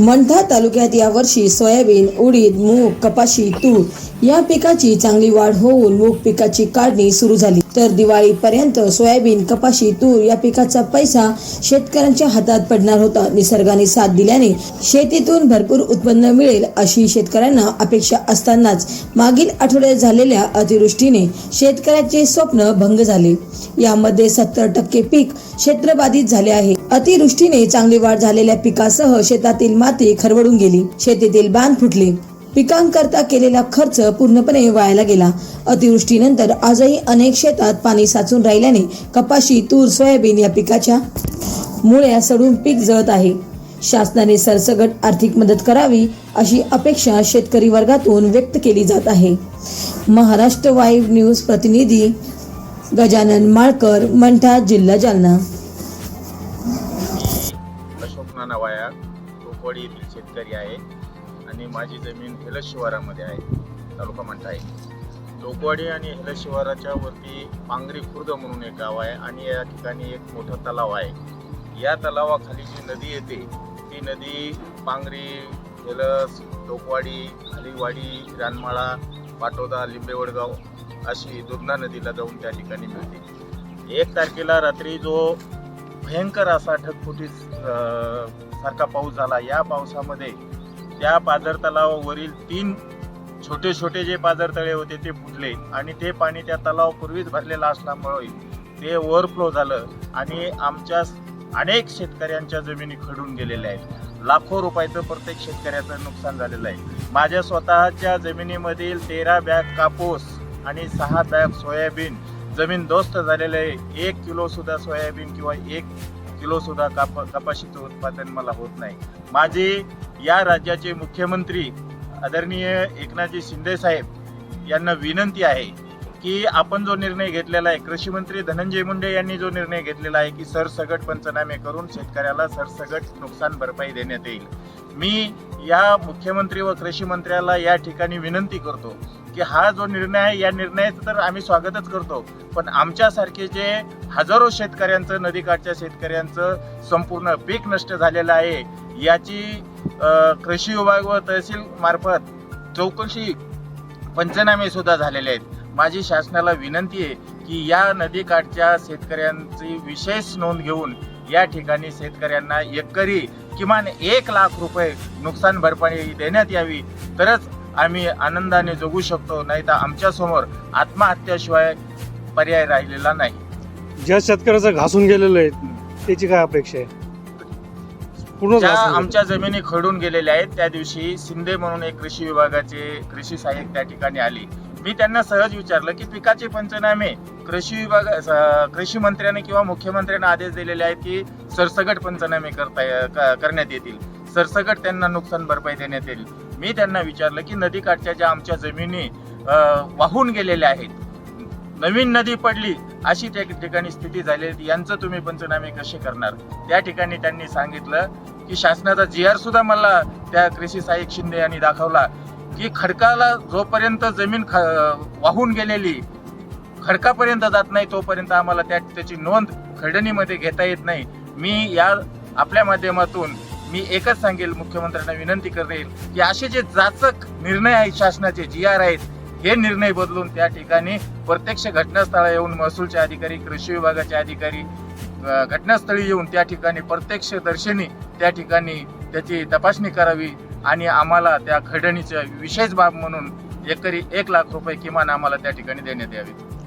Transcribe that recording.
मंठा तालुक्यात यावर्षी सोयाबीन उडीद मूग कपाशी तूर या पिकाची चांगली वाढ होऊन मूग पिकाची काढणी सुरू झाली. तर दिवाळीपर्यंत सोयाबीन कपाशी तूर या पिकाचा पैसा शेतकऱ्यांच्या हातात पडणार होता. निसर्गाने साथ दिल्याने शेतीतून भरपूर उत्पन्न मिळेल अशी शेतकऱ्यांना अपेक्षा असतानाच मागील आठवड्यात झालेल्या अतिवृष्टीने शेतकऱ्याचे स्वप्न भंग झाले. यामध्ये सत्तर टक्के पीक क्षेत्रबाधित झाले आहे. अतिवृष्टीने चांगली वाढ झालेल्या पिकासह शेतातील माती खरवडून गेली. शेतीतील बांध फुटले. पिकांकरता केलेला खर्च पूर्णपणे वायाला गेला. अतिवृष्टीनंतर आजही अनेक शेतात पाणी साचून राहिल्याने कपाशी तूर सोयाबीन या पिकाच्या मुळ्या सडून पीक जळत आहे. शासनाने सरसगट आर्थिक मदत करावी अशी अपेक्षा शेतकरी वर्गातून व्यक्त केली जात आहे. महाराष्ट्र वाईव्ह न्यूज प्रतिनिधी गजानन माळकर मंठा जिल्हा जालना. अशोक नाना वाया येथील शेतकरी आहे. आणि माझी जमीन हेलस शिवारामध्ये आहे तालुका म्हणता आहे. लोकवाडी आणि हेलस शिवाराच्या वरती पांगरी खुर्द म्हणून एक गाव आहे आणि या ठिकाणी एक मोठा तलाव आहे. या तलावाखाली जी नदी येते ती नदी पांगरी हेलस लोकवाडी खालीवाडी रानमाळा पाटोदा लिंबेवडगाव अशी दुधना नदीला जाऊन त्या ठिकाणी मिळते. एक तारखेला रात्री जो भयंकर असा ढगफुटी सारखा पाऊस झाला या पावसामध्ये त्या पाझर तलावावरील तीन छोटे छोटे जे पाझर तळे होते ते फुटले आणि ते पाणी त्या तलावापूर्वीच भरलेलं असल्यामुळे ते ओव्हरफ्लो झालं आणि आमच्या अनेक शेतकऱ्यांच्या जमिनी खडून गेलेल्या आहेत. लाखो रुपयाचं प्रत्येक शेतकऱ्याचं नुकसान झालेलं आहे. माझ्या स्वतःच्या जमिनीमधील तेरा बॅग कापूस आणि सहा बॅग सोयाबीन जमीन दोस्त झालेलं आहे. एक किलो सुद्धा सोयाबीन किंवा एक किलो सुद्धा काप कपाशीचं उत्पादन मला होत नाही. माझी या राज्याचे मुख्यमंत्री आदरणीय एकनाथजी शिंदे साहेब यांना विनंती आहे की आपण जो निर्णय घेतलेला आहे कृषी मंत्री धनंजय मुंडे यांनी जो निर्णय घेतलेला आहे की सरसगट पंचनामे करून शेतकऱ्याला सरसगट नुकसान भरपाई देण्यात येईल. मी या मुख्यमंत्री व कृषी मंत्र्याला या ठिकाणी विनंती करतो की हा जो निर्णय आहे या निर्णयाचं तर आम्ही स्वागतच करतो पण आमच्यासारखे जे हजारो शेतकऱ्यांचं नदीकाठच्या शेतकऱ्यांचं संपूर्ण पीक नष्ट झालेलं आहे याची कृषी विभाग व तहसील मार्फत चौकशी पंचनामे सुद्धा झालेले आहेत. माझी शासनाला विनंती आहे की या नदीकाठच्या शेतकऱ्यांची विशेष नोंद घेऊन या ठिकाणी शेतकऱ्यांना एकरी किमान एक लाख रुपये नुकसान भरपाई देण्यात यावी. तरच आम्ही आनंदाने जगू शकतो नाही तर आमच्यासमोर आत्महत्याशिवाय पर्याय राहिलेला नाही. ज्या शेतकऱ्याचं घासून गेलेलं आहे त्याची काय अपेक्षा आहे? पूर्ण ज्या. आमच्या जमिनी खडून गेलेल्या आहेत त्या दिवशी शिंदे म्हणून एक कृषी विभागाचे कृषी सहाय्यक त्या ठिकाणी आली मी त्यांना सहज विचारलं की पिकाचे पंचनामे कृषी विभाग कृषी मंत्र्याने किंवा मुख्यमंत्र्यांना आदेश दिलेले आहेत की सरसगट पंचनामे करता करण्यात येतील सरसगट त्यांना नुकसान भरपाई देण्यात येईल मी त्यांना विचारलं की नदीकाठच्या ज्या आमच्या जमिनी वाहून गेलेल्या आहेत नवीन नदी पडली अशी त्या ठिकाणी स्थिती झाली. यांचं तुम्ही पंचनामे कसे करणार त्या ठिकाणी त्यांनी सांगितलं की शासनाचा जी आर सुद्धा मला त्या कृषी सहाय्यक शिंदे यांनी दाखवला की खडकाला जोपर्यंत जमीन ख वाहून गेलेली खडकापर्यंत जात नाही तोपर्यंत आम्हाला त्या त्याची नोंद खडणीमध्ये घेता येत नाही. मी या आपल्या माध्यमातून मी एकच सांगेल मुख्यमंत्र्यांना विनंती करेल की असे जे जाचक निर्णय आहेत शासनाचे जी आर आहेत हे निर्णय बदलून त्या ठिकाणी प्रत्यक्ष घटनास्थळा येऊन महसूलचे अधिकारी कृषी विभागाचे अधिकारी घटनास्थळी येऊन त्या ठिकाणी प्रत्यक्ष दर्शनी त्या ठिकाणी त्याची तपासणी करावी आणि आम्हाला त्या खडणीच्या विशेष बाब म्हणून एकरी एक लाख रुपये किमान आम्हाला त्या ठिकाणी देण्यात यावे.